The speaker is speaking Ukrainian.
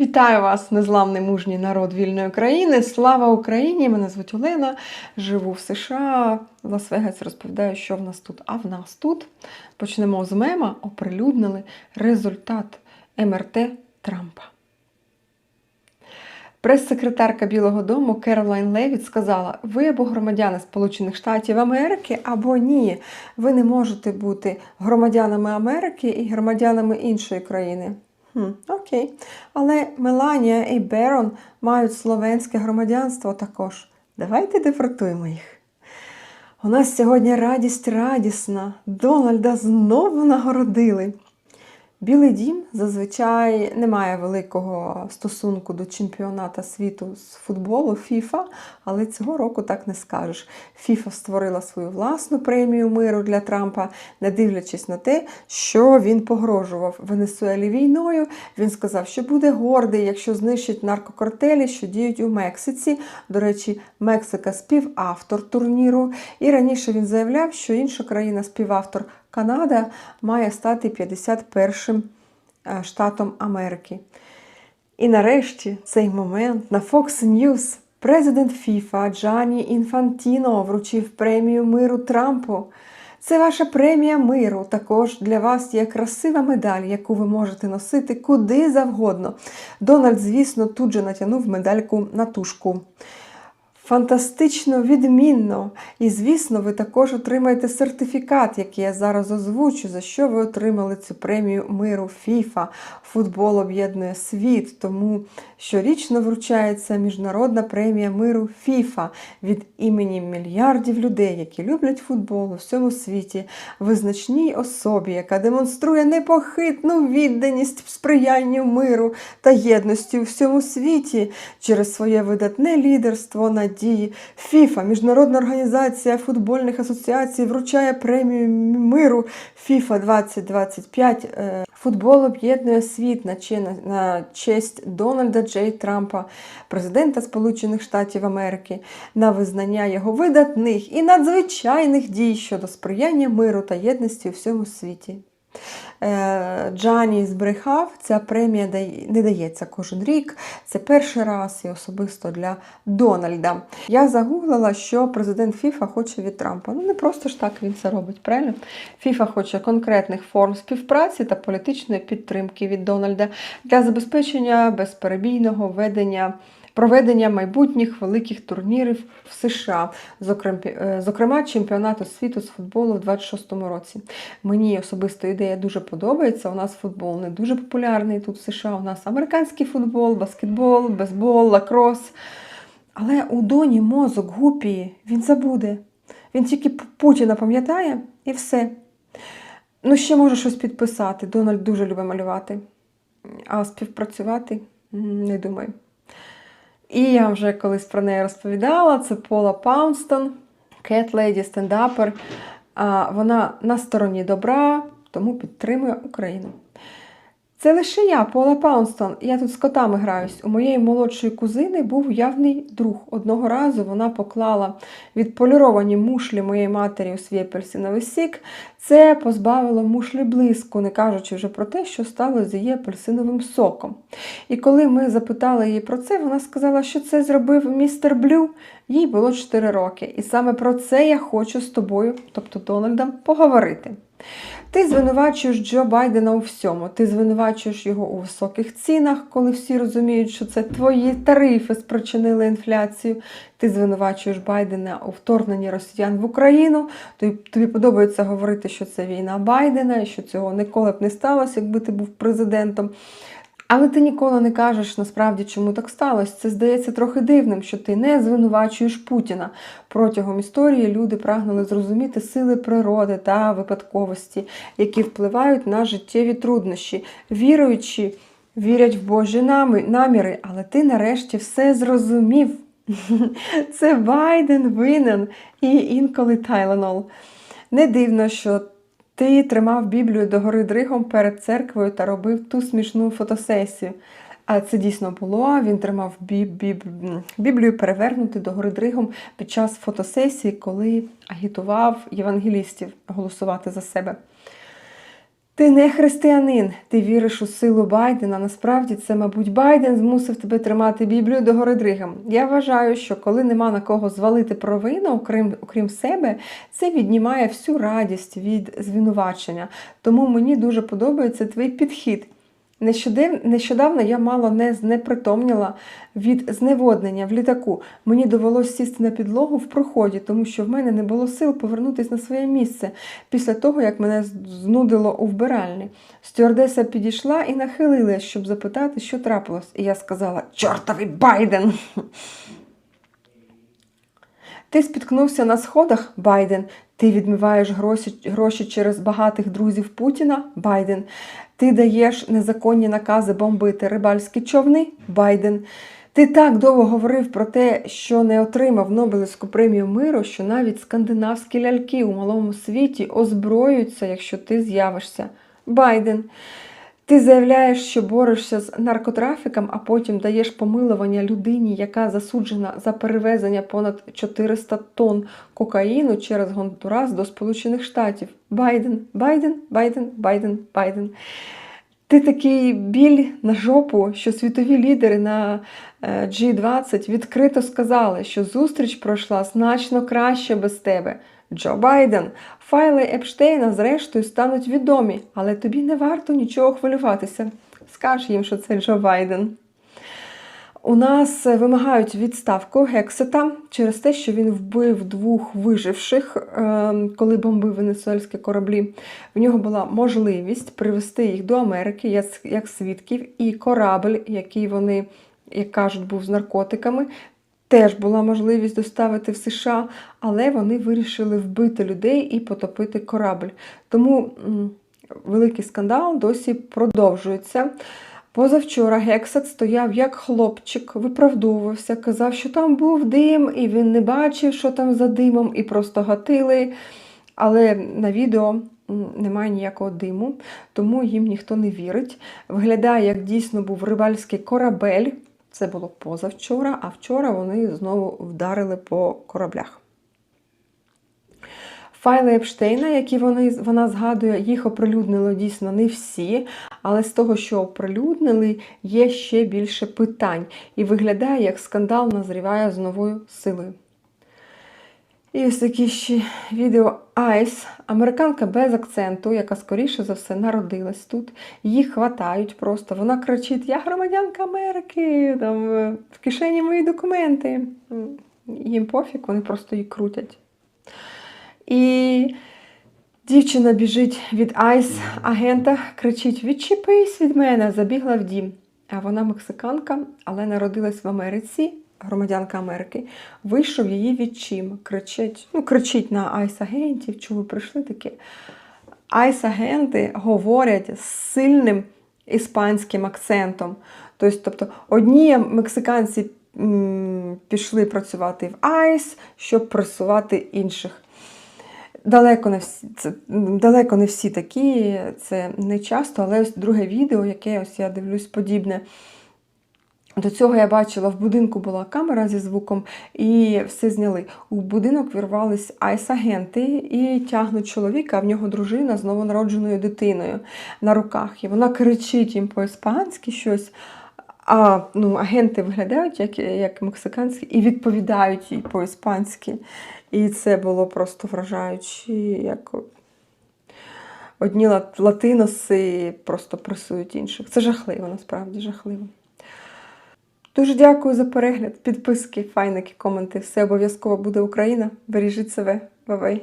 Вітаю вас, незламний мужній народ вільної країни. Слава Україні! Мене звуть Олена. Живу в США. В Лас-Вегасі розповідаю, що в нас тут. А в нас тут почнемо з мема. Оприлюднили результат МРТ Трампа. Прес-секретарка Білого Дому Керолайн Левіт сказала: ви або громадяни Сполучених Штатів Америки, або ні. Ви не можете бути громадянами Америки і громадянами іншої країни. Хм, окей. Але Меланія і Берон мають словенське громадянство також. Давайте депортуємо їх. У нас сьогодні радість радісна. Дональда знову нагородили. Білий дім зазвичай не має великого стосунку до чемпіоната світу з футболу FIFA, але цього року так не скажеш. FIFA створила свою власну премію миру для Трампа, не дивлячись на те, що він погрожував Венесуелі війною. Він сказав, що буде гордий, якщо знищить наркокартелі, що діють у Мексиці. До речі, Мексика співавтор турніру. І раніше він заявляв, що інша країна співавтор Канада має стати 51-м е, штатом Америки. І нарешті цей момент на Fox News президент FIFA Джані Інфантіно вручив премію миру Трампу. Це ваша премія миру. Також для вас є красива медаль, яку ви можете носити куди завгодно. Дональд, звісно, тут же натягнув медальку на тушку. Фантастично відмінно. І, звісно, ви також отримаєте сертифікат, який я зараз озвучу, за що ви отримали цю премію миру FIFA. Футбол об'єднує світ, тому щорічно вручається міжнародна премія миру FIFA від імені мільярдів людей, які люблять футбол у всьому світі, визначній особі, яка демонструє непохитну відданість сприянню миру та єдності у всьому світі через своє видатне лідерство надії. FIFA, міжнародна організація футбольних асоціацій, вручає премію миру FIFA 2025. Е, Футбол об'єднує світ на на честь Дональда Джей Трампа, президента Сполучених Штатів Америки, на визнання його видатних і надзвичайних дій щодо сприяння миру та єдності у всьому світі. Е, Джані збрехав, ця премія не дається кожен рік. Це перший раз і особисто для Дональда. Я загуглила, що президент ФІФА хоче від Трампа. Ну не просто ж так він це робить, правильно? ФІФА хоче конкретних форм співпраці та політичної підтримки від Дональда для забезпечення безперебійного ведення. Проведення майбутніх великих турнірів в США, е, зокрема чемпіонату світу з футболу в 26-му році. Мені особисто ідея дуже подобається. У нас футбол не дуже популярний тут в США. У нас американський футбол, баскетбол, бейсбол, лакрос. Але у Доні мозок гупії, він забуде. Він тільки Путіна пам'ятає і все. Ну, ще може щось підписати. Дональд дуже любить малювати. А співпрацювати не думаю. І я вже колись про неї розповідала. Це Пола Паунстон, кетледі стендапер. Вона на стороні добра, тому підтримує Україну. Це лише я, Пола Паунстон. Я тут з котами граюсь. У моєї молодшої кузини був явний друг. Одного разу вона поклала відполіровані мушлі моєї матері у свій апельсиновий сік. Це позбавило мушлі блиску, не кажучи вже про те, що стало з її апельсиновим соком. І коли ми запитали її про це, вона сказала, що це зробив містер Блю. Їй було 4 роки. І саме про це я хочу з тобою, тобто Дональдом, поговорити. Ти звинувачуєш Джо Байдена у всьому. Ти звинувачуєш його у високих цінах, коли всі розуміють, що це твої тарифи спричинили інфляцію. Ти звинувачуєш Байдена у вторгненні росіян в Україну. Тобі, подобається говорити, що це війна Байдена, і що цього ніколи б не сталося, якби ти був президентом. Але ти ніколи не кажеш насправді, чому так сталося. Це здається трохи дивним, що ти не звинувачуєш Путіна. Протягом історії люди прагнули зрозуміти сили природи та випадковості, які впливають на життєві труднощі, віруючи, вірять в Божі наміри, але ти нарешті все зрозумів. Це Байден винен і інколи Тайленол. Не дивно, що ти тримав Біблію догори дригом перед церквою та робив ту смішну фотосесію. А це дійсно було. Він тримав біб, біб, Біблію перевернути догори дригом під час фотосесії, коли агітував євангелістів голосувати за себе. Ти не християнин, ти віриш у силу Байдена. Насправді це, мабуть, Байден змусив тебе тримати Біблію до гори Дригам. Я вважаю, що коли нема на кого звалити провину, окрім, окрім себе, це віднімає всю радість від звинувачення. Тому мені дуже подобається твій підхід. Нещодав- Нещодавно я мало не знепритомніла від зневоднення в літаку. Мені довелося сісти на підлогу в проході, тому що в мене не було сил повернутися на своє місце після того, як мене знудило у вбиральні. Стюардеса підійшла і нахилилась, щоб запитати, що трапилось. І я сказала: Чортовий Байден! Ти спіткнувся на сходах, Байден. Ти відмиваєш гроші, гроші через багатих друзів Путіна, Байден. Ти даєш незаконні накази бомбити рибальські човни, Байден. Ти так довго говорив про те, що не отримав Нобелівську премію миру, що навіть скандинавські ляльки у малому світі озброюються, якщо ти з'явишся. Байден. Ти заявляєш, що борешся з наркотрафіком, а потім даєш помилування людині, яка засуджена за перевезення понад 400 тонн кокаїну через Гондурас до Сполучених Штатів. Байден, Байден, Байден, Байден, Байден. Ти такий біль на жопу, що світові лідери на е, G20 відкрито сказали, що зустріч пройшла значно краще без тебе. Джо Байден, файли Епштейна зрештою стануть відомі, але тобі не варто нічого хвилюватися. Скаж їм, що це Джо Байден. У нас вимагають відставку Гексета через те, що він вбив двох виживших, е, коли бомбив венесуельські кораблі. В нього була можливість привезти їх до Америки як свідків, і корабль, який вони, як кажуть, був з наркотиками. Теж була можливість доставити в США, але вони вирішили вбити людей і потопити корабль. Тому великий скандал досі продовжується. Позавчора Гексет стояв як хлопчик, виправдовувався, казав, що там був дим, і він не бачив, що там за димом, і просто гатили. Але на відео немає ніякого диму, тому їм ніхто не вірить. Виглядає, як дійсно був рибальський корабель. Це було позавчора, а вчора вони знову вдарили по кораблях. Файли Епштейна, які вони, вона згадує, їх оприлюднили дійсно не всі, але з того, що оприлюднили, є ще більше питань. І виглядає, як скандал назріває з новою силою. І ось такі ще відео Айс, американка без акценту, яка скоріше за все народилась тут. Її хватають просто. Вона кричить: Я громадянка Америки, там е, в кишені мої документи. Їм пофіг, вони просто її крутять. І дівчина біжить від Айс агента, кричить: Відчепись від мене, забігла в дім. А вона мексиканка, але народилась в Америці, громадянка Америки. Вийшов її відчим. Кричить, ну, кричить на айс-агентів, ви прийшли таке. Айс-агенти говорять з сильним іспанським акцентом. Тобто, тобто одні мексиканці пішли працювати в Айс, щоб пресувати інших. Далеко не всі, це, далеко не всі такі, це не часто, але ось друге відео, яке ось я дивлюсь подібне. До цього я бачила, в будинку була камера зі звуком, і все зняли. У будинок вірвались айс-агенти і тягнуть чоловіка, а в нього дружина з новонародженою дитиною на руках. І вона кричить їм по-іспанськи щось. А ну, агенти виглядають як, як мексиканські і відповідають їй по-іспанськи. І це було просто вражаюче, як одні латиноси просто пресують інших. Це жахливо, насправді жахливо. Дуже дякую за перегляд, підписки, файники, коменти. Все обов'язково буде Україна. Бережіть себе. Бай-бай.